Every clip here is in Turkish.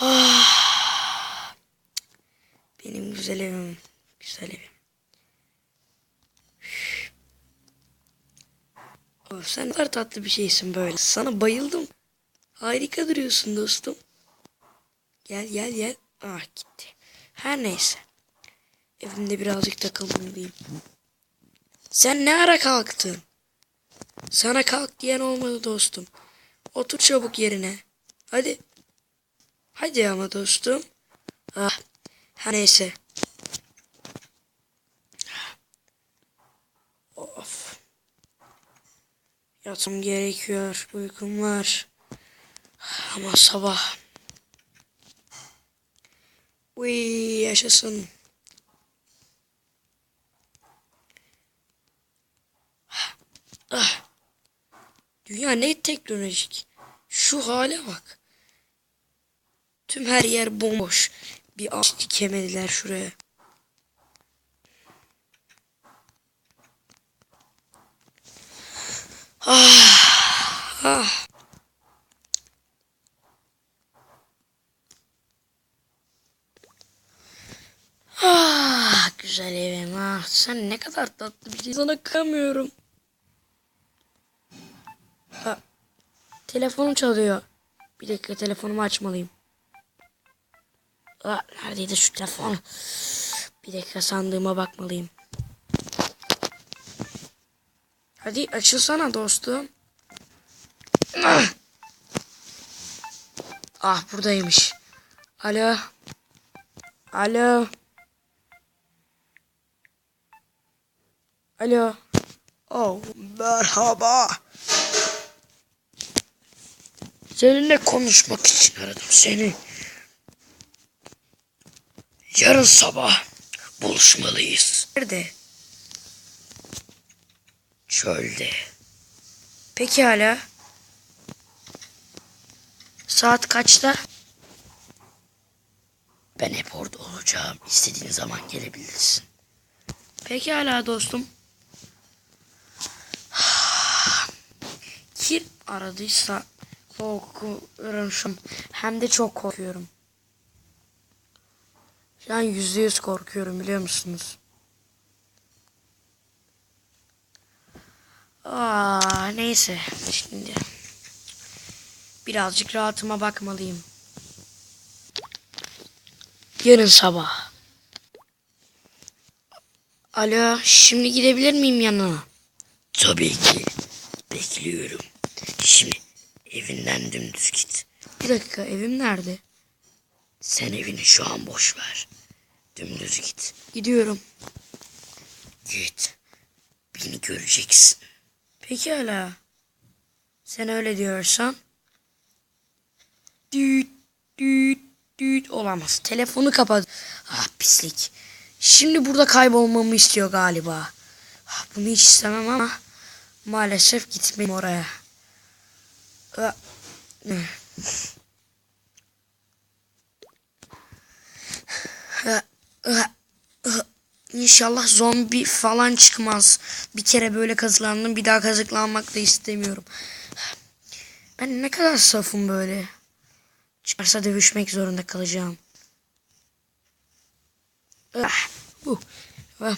Ah. Benim güzel evim. Güzel evim. Oh, sen kadar tatlı bir şeysin böyle. Sana bayıldım. Harika duruyorsun dostum. Gel gel gel. Ah gitti. Her neyse. Evimde birazcık takılmalıyım. Sen ne ara kalktın? Sana kalk diyen olmadı dostum. Otur çabuk yerine. Hadi. Hadi ama dostum. Ah. Her neyse. Of. Yatım gerekiyor. Uykum var. Ama sabah. Uy yaşasın. Ah. Dünya ne teknolojik. Şu hale bak. Tüm her yer bomboş. Bir ağaç dikemediler şuraya. Ah. Ah. Ah, güzel evim ah. Sen ne kadar tatlı bir şey. Sana kıyamıyorum. Ha, telefonum çalıyor. Bir dakika telefonumu açmalıyım. Aa, neredeydi şu telefon? Bir dakika sandığıma bakmalıyım. Hadi açılsana dostum. Ah, buradaymış. Alo. Alo. Alo. Oh merhaba. Seninle konuşmak için aradım seni. Yarın sabah buluşmalıyız. Nerede? Çölde. Peki hala. Saat kaçta? Ben hep orada olacağım. İstediğin zaman gelebilirsin. Peki hala dostum. Kim aradıysa korkuyorum. Hem de çok korkuyorum. Şu an yüzde yüz korkuyorum biliyor musunuz? Aa, neyse şimdi birazcık rahatıma bakmalıyım. Yarın sabah. Alo, şimdi gidebilir miyim yanına? Tabii ki. Bekliyorum. Şimdi evinden dümdüz git. Bir dakika, evim nerede? Sen evini şu an boş ver. Dümdüz git. Gidiyorum. Git. Beni göreceksin. Peki hala. Sen öyle diyorsan. Düt düt düt olamaz. Telefonu kapat. Ah pislik. Şimdi burada kaybolmamı istiyor galiba. Ah, Bunu hiç istemem ama maalesef gitmeyeyim oraya. Ah. İnşallah zombi falan çıkmaz. Bir kere böyle kazıklandım. Bir daha kazıklanmak da istemiyorum. Ben ne kadar safım böyle. Çıkarsa dövüşmek zorunda kalacağım. Ah, bu. Ah.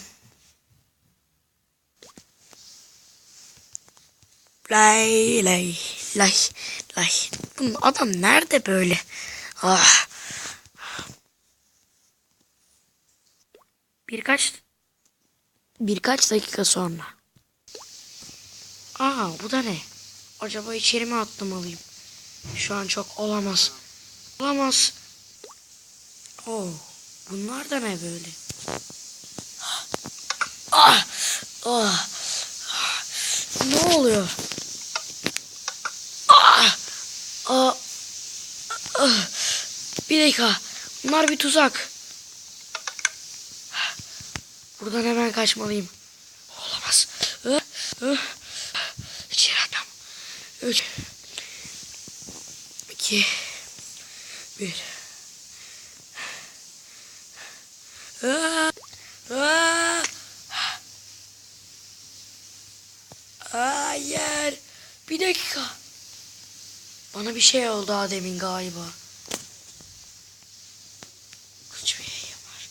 Lay lay lay lay. Bu adam nerede böyle? Ah. Birkaç birkaç dakika sonra. Aa bu da ne? Acaba içeri mi atlamalıyım? Şu an çok olamaz. Olamaz. Oo, bunlar da ne böyle? Ah, ah, ah. Ne oluyor? Ah, ah, ah. Bir dakika. Bunlar bir tuzak. Buradan hemen kaçmalıyım. Olamaz. İçeri adam. Üç. İki. Bir. Aa. Hayır. Bir dakika. Bana bir şey oldu Adem'in galiba. Kaç bir var.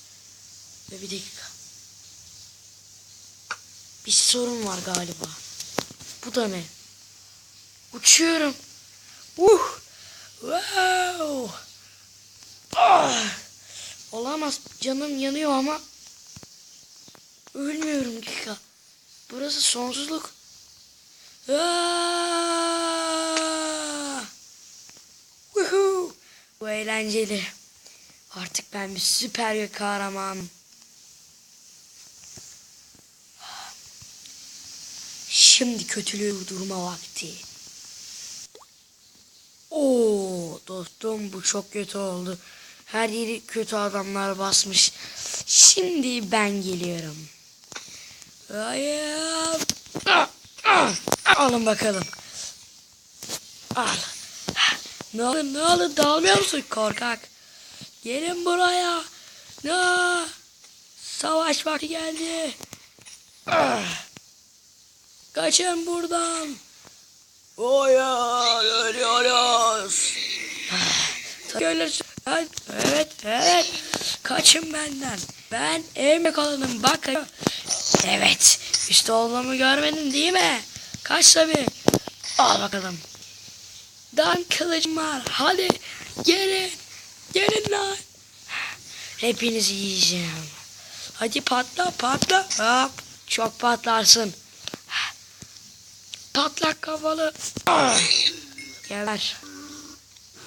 Ve bir dakika. Bir sorun var galiba. Bu da ne? Uçuyorum. Uh! Wow! Ah! Olamaz. Canım yanıyor ama ölmüyorum dakika. Burası sonsuzluk. Ah! Woohoo! Bu eğlenceli. Artık ben bir süper kahramanım. Şimdi kötülüğü durma vakti. Oo dostum bu çok kötü oldu. Her yeri kötü adamlar basmış. Şimdi ben geliyorum. Hayır. Alın bakalım. Al. Ne olur ne olur dalmıyor musun korkak? Gelin buraya. Ne? Savaş vakti geldi. Ah. Kaçın buradan. Hayır ölüyoruz. Görürsün. Evet, evet, evet. Kaçın benden. Ben evime kalanım bak. Evet. İşte olduğumu görmedin değil mi? Kaç tabi. Al bakalım. Dan kılıcım var. Hadi gelin. Gelin lan. Hepinizi yiyeceğim. Hadi patla patla. Hop. Çok patlarsın. Patlak kafalı. Geber.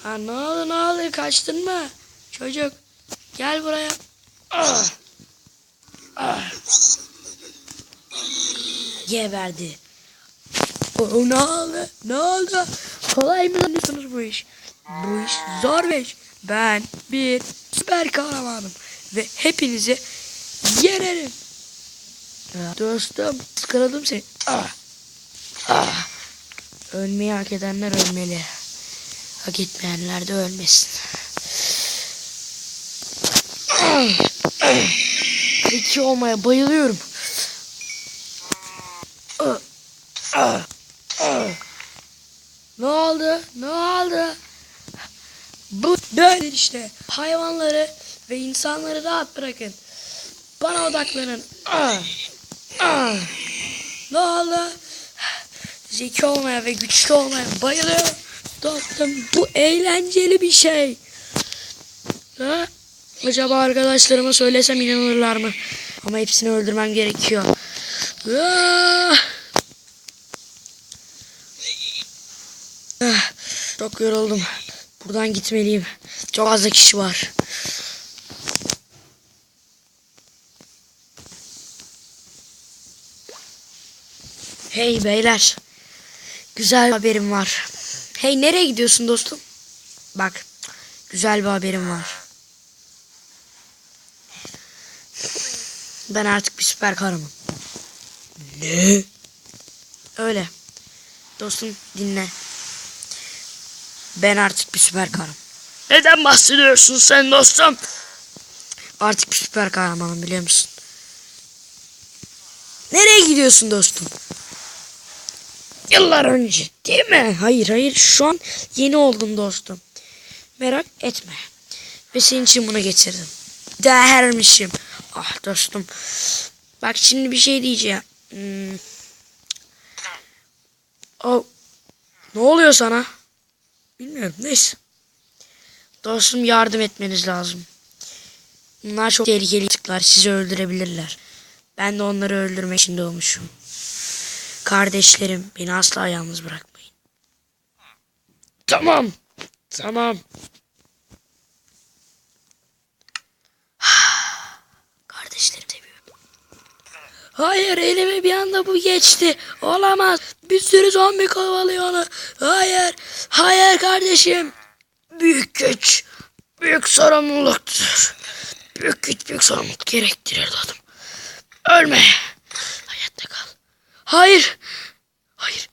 Ha ne oldu ne oldu kaçtın mı? Çocuk gel buraya. Ah! Ah! Geberdi. O ne oldu? Ne oldu? Kolay mı sanıyorsunuz bu iş? Bu iş zor bir iş. Ben bir süper kahramanım. Ve hepinizi yenerim. Dostum sıkıldım seni. Ah! Ah! Ölmeyi hak edenler ölmeli. Hak etmeyenler de ölmesin. Peki olmaya bayılıyorum. Ne oldu? Ne oldu? Bu böyle işte. Hayvanları ve insanları rahat bırakın. Bana odaklanın. Ah, ah. Ne oldu? Zeki olmaya ve güçlü olmaya bayılıyorum. Dostum bu eğlenceli bir şey. Ha? Acaba arkadaşlarıma söylesem inanırlar mı? Ama hepsini öldürmem gerekiyor. Ah! Ah, Çok yoruldum. Buradan gitmeliyim. Çok fazla kişi var. Hey beyler. Güzel bir haberim var. Hey nereye gidiyorsun dostum? Bak. Güzel bir haberim var. Ben artık bir süper kahraman. Ne? Öyle. Dostum dinle. Ben artık bir süper kahraman. Neden bahsediyorsun sen dostum? Artık bir süper kahramanım biliyor musun? Nereye gidiyorsun dostum? Yıllar önce değil mi? Hayır hayır şu an yeni oldum dostum. Merak etme. Ve senin için bunu getirdim. Değermişim. Ah dostum. Bak şimdi bir şey diyeceğim. Hmm. Oh. Ne oluyor sana? Bilmiyorum neyse. Dostum yardım etmeniz lazım. Bunlar çok tehlikeli tıklar. Sizi öldürebilirler. Ben de onları öldürmek için doğmuşum. Kardeşlerim beni asla yalnız bırakmayın. Tamam. Tamam. Kardeşlerim seviyorum. Hayır elime bir anda bu geçti. Olamaz. Bir sürü zombi kovalıyor onu. Hayır. Hayır kardeşim. Büyük güç. Büyük sorumluluktur. Büyük güç büyük sorumluluk gerektirir evladım. Ölme. Hayır. Hayır.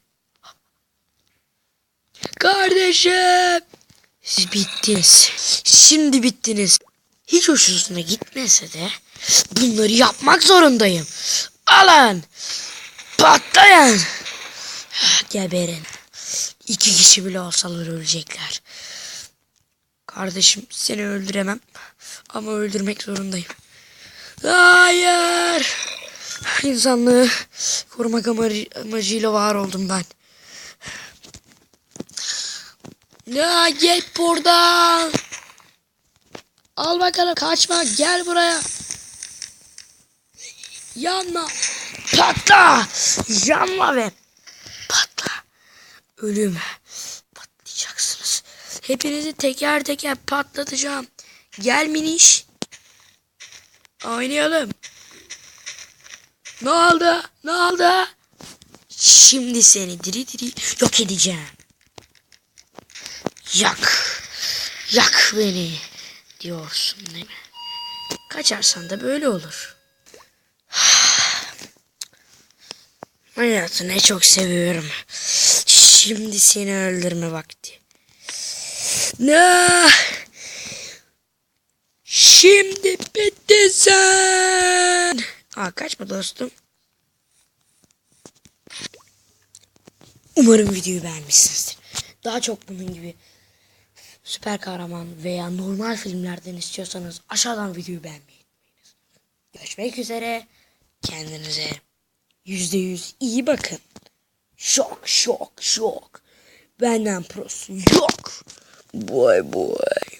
Kardeşim. Siz bittiniz. Şimdi bittiniz. Hiç hoşunuza gitmese de bunları yapmak zorundayım. Alın. Patlayın. Geberin. İki kişi bile olsalar ölecekler. Kardeşim seni öldüremem. Ama öldürmek zorundayım. Hayır. İnsanlığı korumak amacı, amacıyla var oldum ben. Ya git buradan. Al bakalım kaçma gel buraya. Yanma. Patla. Yanma ve patla. Ölüm. Patlayacaksınız. Hepinizi teker teker patlatacağım. Gel miniş. Oynayalım. Ne oldu? Ne oldu? Şimdi seni diri diri yok edeceğim. Yak. Yak beni diyorsun değil mi? Kaçarsan da böyle olur. Hayatı ne çok seviyorum. Şimdi seni öldürme vakti. Ne? Şimdi bitti sen. Aa kaçma dostum. Umarım videoyu beğenmişsinizdir. Daha çok bunun gibi süper kahraman veya normal filmlerden istiyorsanız aşağıdan videoyu beğenmeyi unutmayınız. Görüşmek üzere. Kendinize yüzde yüz iyi bakın. Şok şok şok. Benden prosu yok. Boy boy.